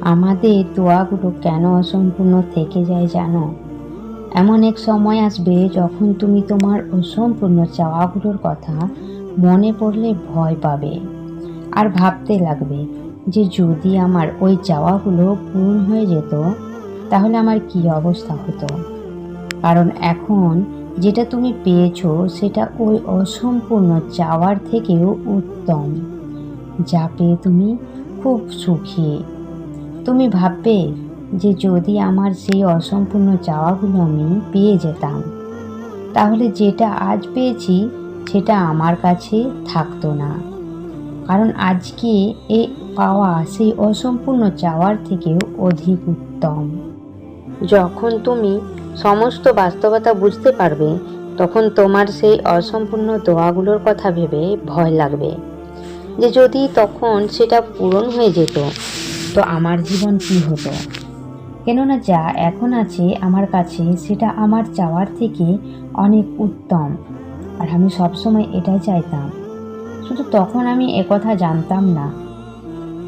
আমাদের দোয়াগুলো কেন অসম্পূর্ণ থেকে যায় জানো? এমন এক সময় আসবে যখন তুমি তোমার অসম্পূর্ণ চাওয়াগুলোর কথা মনে পড়লে ভয় পাবে আর ভাবতে লাগবে যে যদি আমার ওই চাওয়াগুলো পূরণ হয়ে যেত, তাহলে আমার কি অবস্থা হতো? কারণ এখন যেটা তুমি পেয়েছ সেটা ওই অসম্পূর্ণ চাওয়ার থেকেও উত্তম। যা পেয়ে তুমি খুব সুখী। তুমি ভাববে যে যদি আমার সেই অসম্পূর্ণ চাওয়াগুলো আমি পেয়ে যেতাম, তাহলে যেটা আজ পেয়েছি সেটা আমার কাছে থাকতো না। কারণ আজকে এ পাওয়া সেই অসম্পূর্ণ চাওয়ার থেকেও অধিক উত্তম। যখন তুমি সমস্ত বাস্তবতা বুঝতে পারবে, তখন তোমার সেই অসম্পূর্ণ দোয়াগুলোর কথা ভেবে ভয় লাগবে। যে যদি তখন সেটা পূরণ হয়ে যেত, তো আমার জীবন কি হতো? কেননা যা এখন আছে আমার কাছে, সেটা আমার চাওয়ার থেকে অনেক উত্তম। আর আমি সবসময় এটাই চাইতাম। শুধু তখন আমি একথা জানতাম না,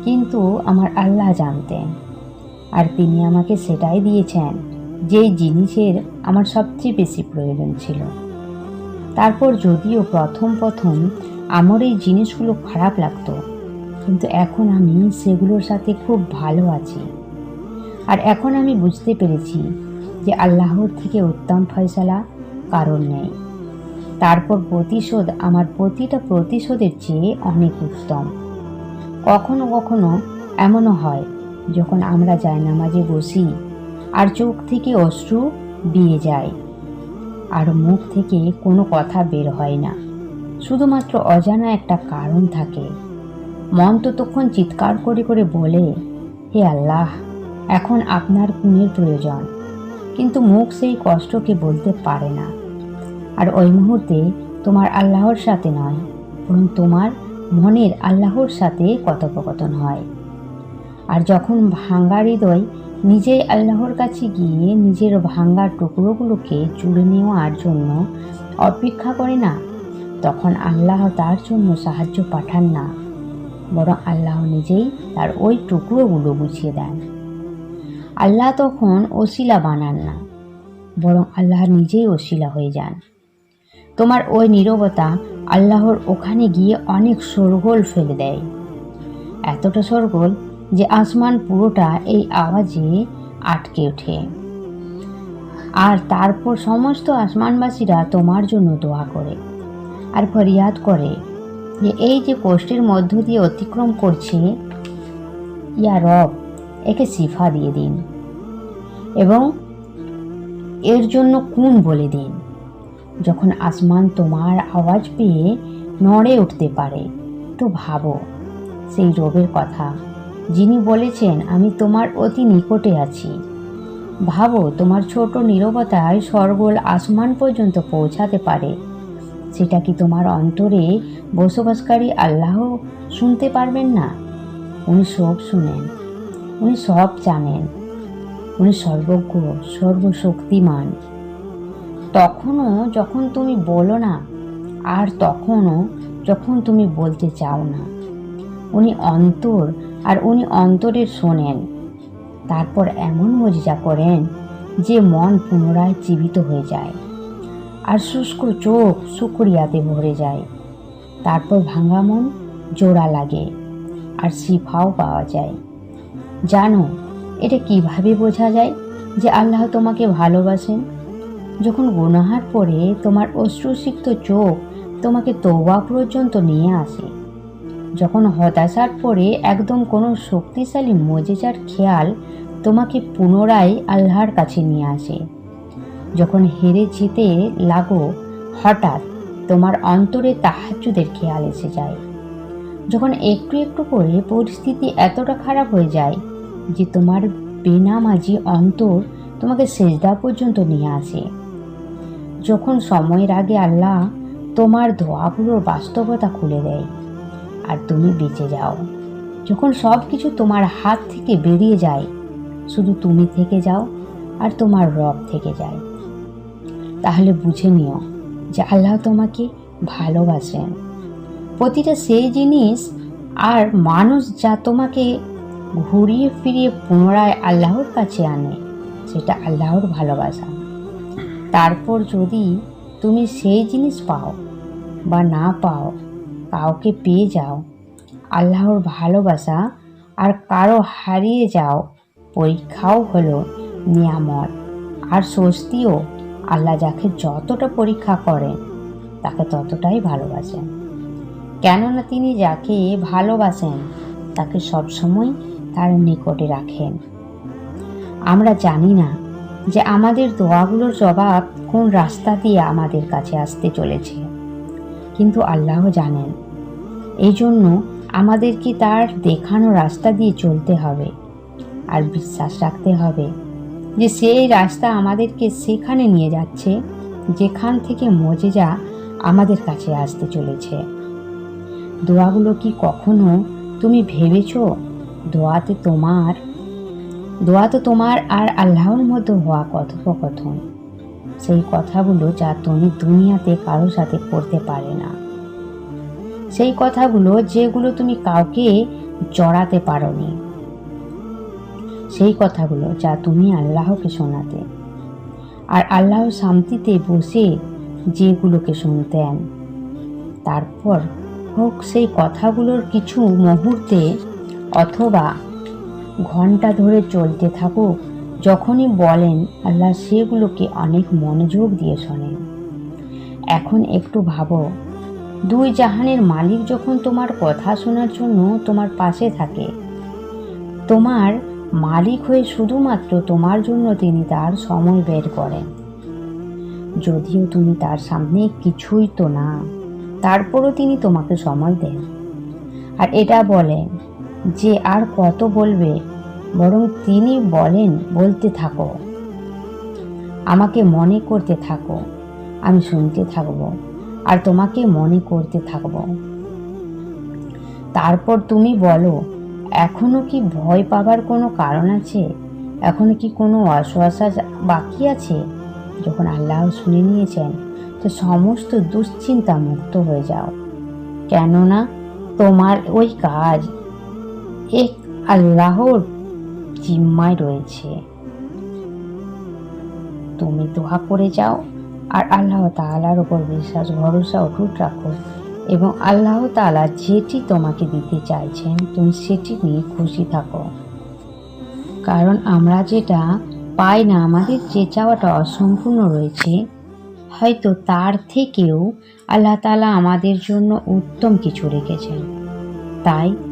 কিন্তু আমার আল্লাহ জানতেন। আর তিনি আমাকে সেটাই দিয়েছেন, যেই জিনিসের আমার সবচেয়ে বেশি প্রয়োজন ছিল। তারপর যদিও প্রথম প্রথম আমার এই জিনিসগুলো খারাপ লাগতো। কিন্তু এখন আমি সেগুলোর সাথে খুব ভালো আছি। আর এখন আমি বুঝতে পেরেছি যে আল্লাহর থেকে উত্তম ফয়সালা কারণ নেই। তারপর প্রতিশোধ, আমার প্রতিটা প্রতিশোধের চেয়ে অনেক উত্তম। কখনো কখনো এমনও হয়, যখন আমরা জায়নামাজে বসি আর চোখ থেকে অশ্রু বিয়ে যায়। আর মুখ থেকে কোনো কথা বের হয় না। শুধুমাত্র অজানা একটা কারণ থাকে। মন তো তখন চিৎকার করে করে বলে, হে আল্লাহ, এখন আপনার গুণের প্রয়োজন। কিন্তু মুখ সেই কষ্টকে বলতে পারে না। আর ওই মুহূর্তে তোমার আল্লাহর সাথে নয়, বরং তোমার মনের আল্লাহর সাথে কথোপকথন হয়। আর যখন ভাঙ্গা হৃদয় নিজেই আল্লাহর কাছে গিয়ে নিজের ভাঙ্গা টুকরোগুলোকে জুড়ে নেওয়ার জন্য অপেক্ষা করে না তখন আল্লাহ তার জন্য সাহায্য পাঠান না, বরং আল্লাহ নিজেই তার ওই টুকরোগুলো বুঝিয়ে দেন। আল্লাহ তখন ওসিলা বানান না, বরং আল্লাহ নিজেই ওসিলা হয়ে যান। তোমার ওই নীরবতা আল্লাহর ওখানে গিয়ে অনেক সরগোল ফেলে দেয়। এতটা সরগোল যে আসমান পুরোটা এই আওয়াজে আটকে ওঠে। আর তারপর সমস্ত আসমানবাসীরা তোমার জন্য দোয়া করে। আর ফরিয়াদ করে যে, এই যে কষ্টের মধ্য দিয়ে অতিক্রম করছে, ইয়া রব, একে শিফা দিয়ে দিন এবং এর জন্য কোন বলে দিন। যখন আসমান তোমার আওয়াজ পেয়ে নড়ে উঠতে পারে, তো ভাবো, সেই রবের কথা। যিনি বলেছেন, আমি তোমার অতি নিকটে আছি। ভাবো, তোমার ছোট নীরবতায় সরগোল আসমান পর্যন্ত পৌঁছাতে পারে। সেটা কি তোমার অন্তরে বসবাসকারী আল্লাহ শুনতে পারবেন না? উনি সব শুনেন, উনি সব জানেন, উনি সর্বজ্ঞ, সর্বশক্তিমান। তখনও যখন তুমি বলো না, আর তখনও যখন তুমি বলতে চাও না, উনি অন্তর আর উনি অন্তরের শোনেন। তারপর এমন মজিজা করেন যে মন পুনরায় জীবিত হয়ে যায়। আর শুষ্ক চোখ শুকরিয়াতে ভরে যায়। তারপর ভাঙা মন জোড়া লাগে আর শিফাও পাওয়া যায়। জানো, এটা কীভাবে বোঝা যায় যে আল্লাহ তোমাকে ভালোবাসেন? যখন গুনাহার পরে তোমার অশ্রুসিক্ত চোখ তোমাকে তৌবা পর্যন্ত নিয়ে আসে, যখন হতাশার পরে একদম কোনো শক্তিশালী মজেজার খেয়াল তোমাকে পুনরায় আল্লাহর কাছে নিয়ে আসে। যখন হেরে যেতে লাগো, হঠাৎ তোমার অন্তরে তাহাজুদের খেয়াল এসে যায়। যখন একটু একটু করে পরিস্থিতি এতটা খারাপ হয়ে যায় যে তোমার বেনামাজি অন্তর তোমাকে সেজদা পর্যন্ত নিয়ে আসে। যখন সময়ের আগে আল্লাহ তোমার ধোয়াগুলোর বাস্তবতা খুলে দেয় আর তুমি বেঁচে যাও। যখন সব কিছু তোমার হাত থেকে বেরিয়ে যায়, শুধু তুমি থেকে যাও আর তোমার রব থেকে যায়। তাহলে বুঝে নিও যে আল্লাহ তোমাকে ভালোবাসেন। প্রতিটা সেই জিনিস আর মানুষ যা তোমাকে ঘুরিয়ে ফিরিয়ে পুনরায় আল্লাহর কাছে আনে, সেটা আল্লাহর ভালোবাসা। তারপর যদি তুমি সেই জিনিস পাও বা না পাও, কাউকে পেয়ে যাও, আল্লাহর ভালোবাসা আর কারও হারিয়ে যাও, পরীক্ষাও হলো নিয়ামত আর স্বস্তিও। আল্লাহ যাকে যতটা পরীক্ষা করেন, তাকে ততটাই ভালোবাসেন। কেননা তিনি যাকে ভালোবাসেন, তাকে সবসময় তার নিকটে রাখেন। আমরা জানি না যে আমাদের দোয়াগুলোর জবাব কোন রাস্তা দিয়ে আমাদের কাছে আসতে চলেছে। কিন্তু আল্লাহ জানেন। এই জন্য আমাদেরকে তার দেখানো রাস্তা দিয়ে চলতে হবে আর বিশ্বাস রাখতে হবে যে সেই রাস্তা আমাদেরকে সেখানে নিয়ে যাচ্ছে, যেখান থেকে মজেজা আমাদের কাছে আসতে চলেছে। দোয়াগুলো কি কখনো তুমি ভেবেছো? দোয়াতে তোমার দোয়া তো তোমার আর আল্লাহর মধ্যে হওয়া কথোপকথন। সেই কথাগুলো যা তুমি দুনিয়াতে কারোর সাথে করতে পারে না। সেই কথাগুলো যেগুলো তুমি কাউকে জড়াতে পারোনি। সেই কথাগুলো যা তুমি আল্লাহকে শোনাতে। আর আল্লাহ শান্তিতে বসে যেগুলোকে শুনতেন। তারপর হোক সেই কথাগুলোর কিছু মুহূর্তে অথবা ঘণ্টা ধরে চলতে থাকুক, যখনই বলেন, আল্লাহ সেগুলোকে অনেক মনোযোগ দিয়ে শোনেন। এখন একটু ভাবো, দুই জাহানের মালিক যখন তোমার কথা শোনার জন্য তোমার পাশে থাকে, তোমার মালিক হয়ে শুধুমাত্র তোমার জন্য তিনি তার সময় বের করেন। যদিও তুমি তার সামনে কিছুই তো না, তারপরও তিনি তোমাকে সময় দেন। আর এটা বলেন যে আর কত বলবে, বরং তিনি বলেন, বলতে থাকো। আমাকে মনে করতে থাকো, আমি শুনতে থাকব, আর তোমাকে মনে করতে থাকব। তারপর তুমি বলো এখনও কি ভয় পাবার কোনো কারণ আছে? এখনও কি কোনো অশ্বাসা বাকি আছে? যখন আল্লাহ শুনে নিয়েছেন, তো সমস্ত দুশ্চিন্তা মুক্ত হয়ে যাও। কেননা তোমার ওই কাজ এক আল্লাহর জিম্মায় রয়েছে। তুমি দোয়া করে যাও আর আল্লাহ তাআলার উপর বিশ্বাস, ভরসা, অটুট রাখো। এবং আল্লাহ তালা যেটি তোমাকে দিতে চাইছেন, তুমি সেটি নিয়ে খুশি থাকো। কারণ আমরা যেটা পাই না, আমাদের যে চাওয়াটা অসম্পূর্ণ রয়েছে, হয়তো তার থেকেও আল্লাহ তালা আমাদের জন্য উত্তম কিছু রেখেছেন। তাই